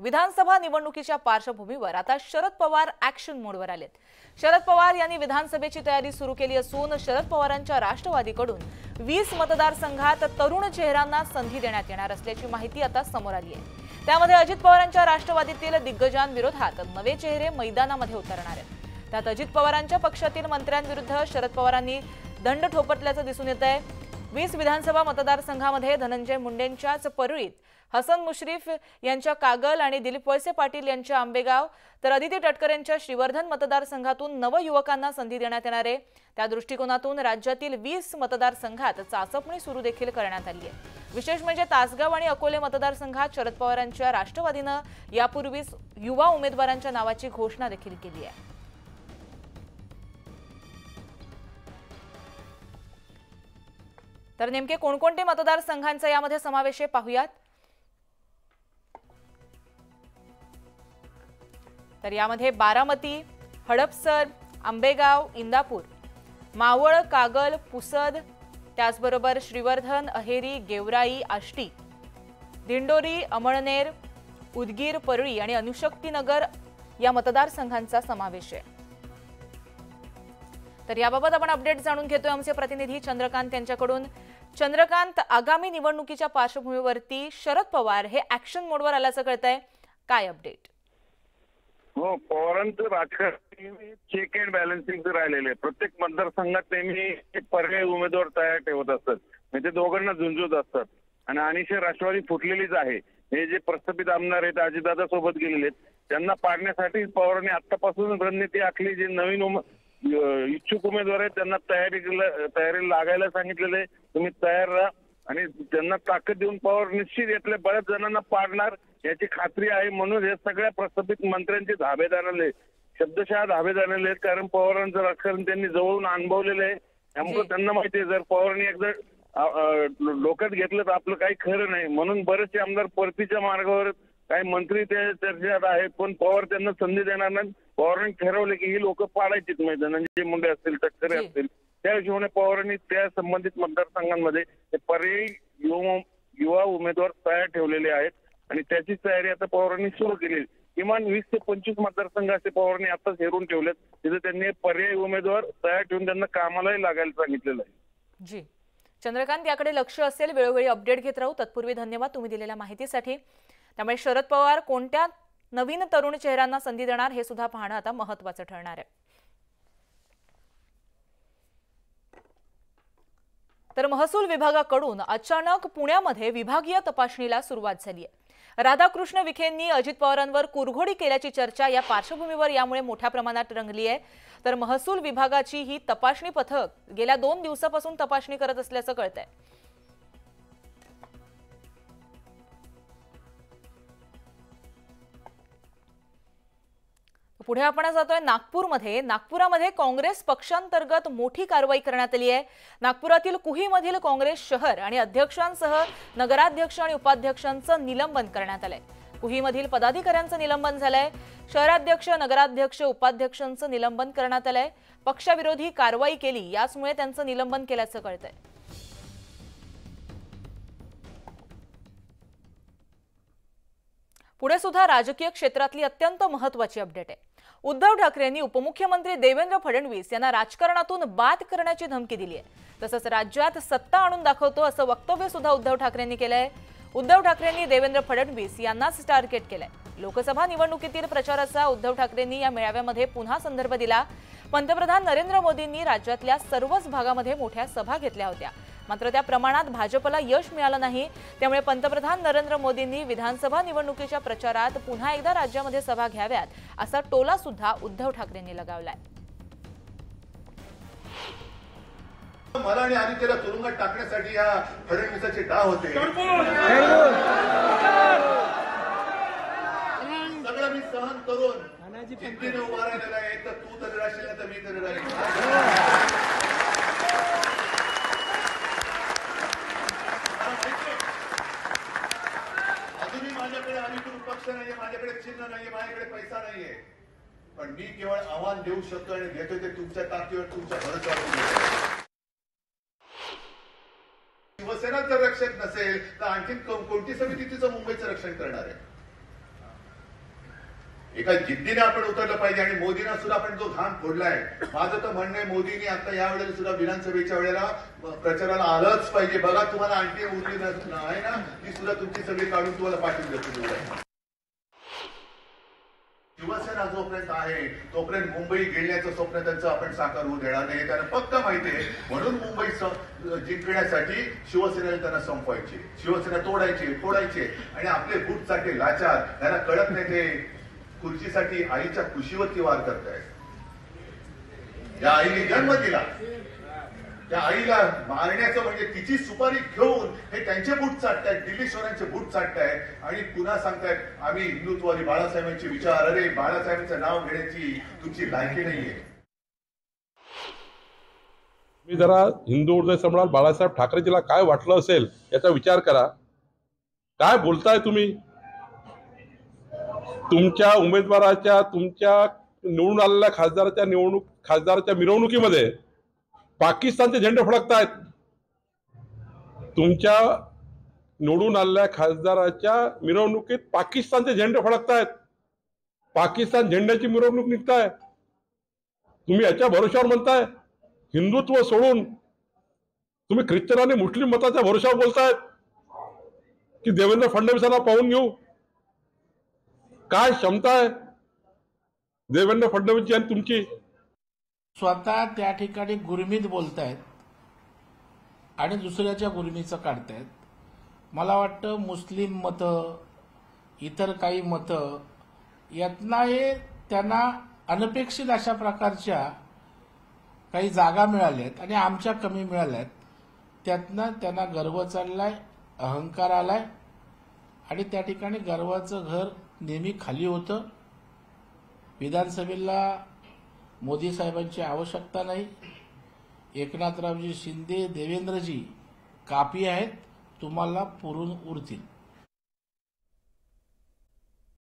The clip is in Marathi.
विधानसभा निवडणुकीच्या पार्श्वभूमीवर आता शरद पवार ऍक्शन मोडवर आलेत. शरद पवार यांनी विधानसभेची तयारी सुरू केली असून शरद पवारांच्या राष्ट्रवादीकडून वीस मतदारसंघात तरुण चेहऱ्यांना संधी देण्यात येणार असल्याची माहिती आता समोर आली आहे. त्यामध्ये अजित पवारांच्या राष्ट्रवादीतील दिग्गजांविरोधात नवे चेहरे मैदानामध्ये उतरणार आहेत. त्यात अजित पवारांच्या पक्षातील मंत्र्यांविरुद्ध शरद पवारांनी दंड ठोपटल्याचं दिसून येत आहे वीस विधानसभा मतदारसंघामध्ये धनंजय मुंडेंच्याच परळीत हसन मुश्रीफ यांच्या कागल आणि दिलीप वळसे पाटील यांच्या आंबेगाव तर अदिती टटकर यांच्या श्रीवर्धन मतदारसंघातून नवयुवकांना संधी देण्यात येणार आहे. त्या दृष्टिकोनातून राज्यातील वीस मतदारसंघात चाचपणी सुरू देखील करण्यात आली आहे. विशेष म्हणजे तासगाव आणि अकोले मतदारसंघात शरद पवारांच्या राष्ट्रवादीनं यापूर्वीच युवा उमेदवारांच्या नावाची घोषणा देखील केली आहे. तर नेमके कोणकोणते मतदारसंघांचा यामध्ये समावेश आहे पाहूयात. तर यामध्ये बारामती हडपसर आंबेगाव इंदापूर मावळ कागल पुसद त्याचबरोबर श्रीवर्धन अहेरी गेवराई आष्टी दिंडोरी अमळनेर उदगीर परळी आणि अनुशक्तीनगर या मतदारसंघांचा समावेश आहे. तर याबाबत आपण अपडेट जाणून घेतोय. आमचे प्रतिनिधी चंद्रकांत यांच्याकडून चंद्रकांत आगामी निवडणुकीच्या पार्श्वभूमीवरती शरद पवार हे ऍक्शन मोडवर आल्याचं कळतंय. काय अपडेट हो पवारांचं राजकारण चेक अँड बॅलन्सिंग राहिलेलं आहे. प्रत्येक मतदारसंघात नेहमी पर्याय उमेदवार तयार ठेवत असतात. म्हणजे ते दोघांना झुंजत असतात. आणि अनिशय राष्ट्रवादी फुटलेलीच आहे. हे जे प्रस्थापित आमदार आहेत अजितदादा सोबत गेलेले आहेत त्यांना पाडण्यासाठी पवारांनी आतापासून रणनीती आखली जे नवीन उम- इच्छुक उमेदवार आहेत त्यांना तयारी तयारी लागायला सांगितलेलं आहे. तुम्ही तयार राहा आणि त्यांना ताकद देऊन पवार निश्चित यातल्या बऱ्याच जणांना पाडणार याची खात्री आहे म्हणून हे सगळ्या प्रस्थापित मंत्र्यांचे धाबे जाणले शब्दशः धाबे जाणले आहेत कारण पवारांचं राजकारण त्यांनी जवळून अनुभवलेलं आहे. त्यामुळे. त्यांना माहिती आहे जर पवारांनी एकदा डोक्यात घेतलं तर आपलं काही खरं नाही. म्हणून बरेचसे आमदार परतीच्या मार्गावर काही मंत्री त्या चर्चेत आहेत पण पवार त्यांना संधी देणार नाही. पवारांनी ठरवलं की ही लोक पाडायचीत म्हणजे धनंजय मुंडे असतील तटकरे. असतील त्या हिशोबाने पवारांनी त्या संबंधित मतदारसंघांमध्ये ते पर्यायी युवा उमेदवार तयार ठेवलेले आहेत. आणि त्याची तयारी आता पवारांनी सुरू केली. किमान वीस ते पंचवीस मतदारसंघ असे पवारांनी आताच हेरून ठेवलेत. तिथे त्यांनी पर्यायी उमेदवार तयार ठेवून त्यांना कामालाही लागायला सांगितलेलं आहे. जी. चंद्रकांत याकडे लक्ष असेल वेळोवेळी अपडेट घेत राहू. तत्पूर्वी धन्यवाद तुम्ही दिलेल्या माहितीसाठी. त्यामुळे शरद पवार कोणत्या नवीन तरुण चेहऱ्यांना संधी देणार हे सुद्धा पाहणं आता महत्वाचं ठरणार आहे. तर महसूल विभागाकडून अचानक पुण्यामध्ये विभागीय तपासणीला सुरुवात झाली आहे. राधाकृष्ण विखेंनी अजित पवारांवर कुरघोडी केल्याची चर्चा या पार्श्वभूमीवर यामुळे मोठ्या प्रमाणात रंगली आहे. तर महसूल विभागाची ही तपासणी पथक गेल्या दोन दिवसापासून तपासणी करत असल्याचं कळतंय. पुढे आपण जातोय नागपूरमध्ये. नागपुरामध्ये काँग्रेस पक्षांतर्गत मोठी कारवाई करण्यात आली आहे. नागपुरातील कुहीमधील काँग्रेस शहर आणि अध्यक्षांसह नगराध्यक्ष आणि उपाध्यक्षांचं निलंबन करण्यात आलंय. कुहीमधील पदाधिकाऱ्यांचं निलंबन झालंय. शहराध्यक्ष नगराध्यक्ष उपाध्यक्षांचं निलंबन करण्यात आलंय. पक्षाविरोधी कारवाई केली याचमुळे त्यांचं निलंबन केल्याचं कळतंय. पुढे सुद्धा राजकीय क्षेत्रातली अत्यंत महत्वाची अपडेट आहे. उद्धव ठाकरेंनी उपमुख्यमंत्री देवेंद्र फडणवीस यांना राजकारणातून बाद करण्याची धमकी दिली आहे. तसंच राज्यात सत्ता आणून दाखवतो असं वक्तव्य सुद्धा उद्धव ठाकरेंनी केलंय. उद्धव ठाकरेंनी देवेंद्र फडणवीस यांनाच टार्गेट केलंय. लोकसभा निवडणुकीतील प्रचाराचा उद्धव ठाकरेंनी या मेळाव्यामध्ये पुन्हा संदर्भ दिला. पंतप्रधान नरेंद्र मोदींनी राज्यातल्या सर्वच भागामध्ये मोठ्या सभा घेतल्या होत्या. मात्र त्या प्रमाणात भाजपला यश मिळालं नाही. त्यामुळे पंतप्रधान नरेंद्र मोदींनी विधानसभा निवडणुकीच्या प्रचारात पुन्हा एकदा राज्यामध्ये सभा घ्याव्यात असा टोला सुद्धा उद्धव ठाकरेंनी लगावलाय. मला आणि आदित्यला तुरुंगात टाकण्यासाठी या फडणवीसाचे डाव होते. सगळं मी सहन करून जिद्दीने उभा राहिलेला आहे. तर तू तरी राहशील तर मी तरी राहील पक्ष नाहीये माझ्याकडे चिन्ह नाहीये माझ्याकडे पैसा नाहीये. पण मी केवळ आव्हान देऊ शकतो आणि घेतोय ते तुमच्या ताकदीवर तुमच्या भरोशावर शिवसेना जर रक्षक नसेल तर आणखीन कोणती समिती तिचं मुंबईचं रक्षण करणार आहे? एका जिद्दीने आपण उतरलं पाहिजे आणि मोदींना सुद्धा आपण जो घाम फोडलाय. माझं तर म्हणणं आहे मोदींनी आता या वेळेला सुद्धा विधानसभेच्या वेळेला प्रचाराला आलंच पाहिजे. बघा तुम्हाला आणखी उरली नस- आहे ना? ती सुद्धा तुमची सगळी काढून तुम्हाला पाठवून देतो शिवसेना जोपर्यंत आहे तोपर्यंत मुंबई गेल्याचं स्वप्न त्यांचं आपण साकार होऊ देणार नाही. त्यांना पक्क माहिती आहे. म्हणून मुंबई जिंकण्यासाठी शिवसेनेला त्यांना संपवायचे. शिवसेना तोडायचे फोडायचे. आणि आपले बूटसाठी लाचार त्यांना कळत नाही ते खुर्चीसाठी आईच्या खुशीवरती वार करतायत. या आईने जन्म दिला. त्या आईला मारण्याचं म्हणजे तिची सुपारी घेऊन हे त्यांचे बूट चाटतायत दिल्लीश्वरांचे बूट चाटतायत. आणि पुन्हा सांगतायत आम्ही हिंदुत्ववादी बाळासाहेबांचे विचार अरे बाळासाहेबांचं नाव घेण्याची तुमची लायकी नाहीये. मी जरा हिंदू हृदय सम्राट बाळासाहेब ठाकरेजीला काय वाटलं असेल याचा विचार करा. काय बोलताय तुम्ही? तुमच्या उमेदवाराच्या तुमच्या निवडून आलेल्या खासदाराच्या निवडणूक खासदाराच्या मिरवणुकीमध्ये पाकिस्तानचे झेंडे फडकतायत. तुमच्या निवडून आलेल्या खासदाराच्या मिरवणुकीत पाकिस्तानचे झेंडे फडकतायत. पाकिस्तान झेंड्याची मिरवणूक निघताय. तुम्ही याच्या भरोश्यावर म्हणताय. हिंदुत्व सोडून तुम्ही ख्रिश्चन आणि मुस्लिम मताच्या भरोशावर बोलतायत. की देवेंद्र फडणवीसांना पाहून घेऊ. काय क्षमता आहे देवेंद्र फडणवीसची आणि तुमची? स्वतः त्या ठिकाणी गुरमीत बोलतायत आणि दुसऱ्याच्या गुरमीचं काढतायत. मला वाटतं मुस्लिम मतं इतर काही मतं यातना हे त्यांना अनपेक्षित अशा प्रकारच्या काही जागा मिळाल्यात आणि आमच्या कमी मिळाल्यात. त्यातनं त्यांना गर्व चाललाय अहंकार आलाय आणि त्या ठिकाणी गर्वाचं घर नेहमी खाली होतं. विधानसभेला मोदी साहेबांची आवश्यकता नाही. एकनाथरावजी शिंदे देवेंद्रजी कापी आहेत तुम्हाला पुरून उरतील.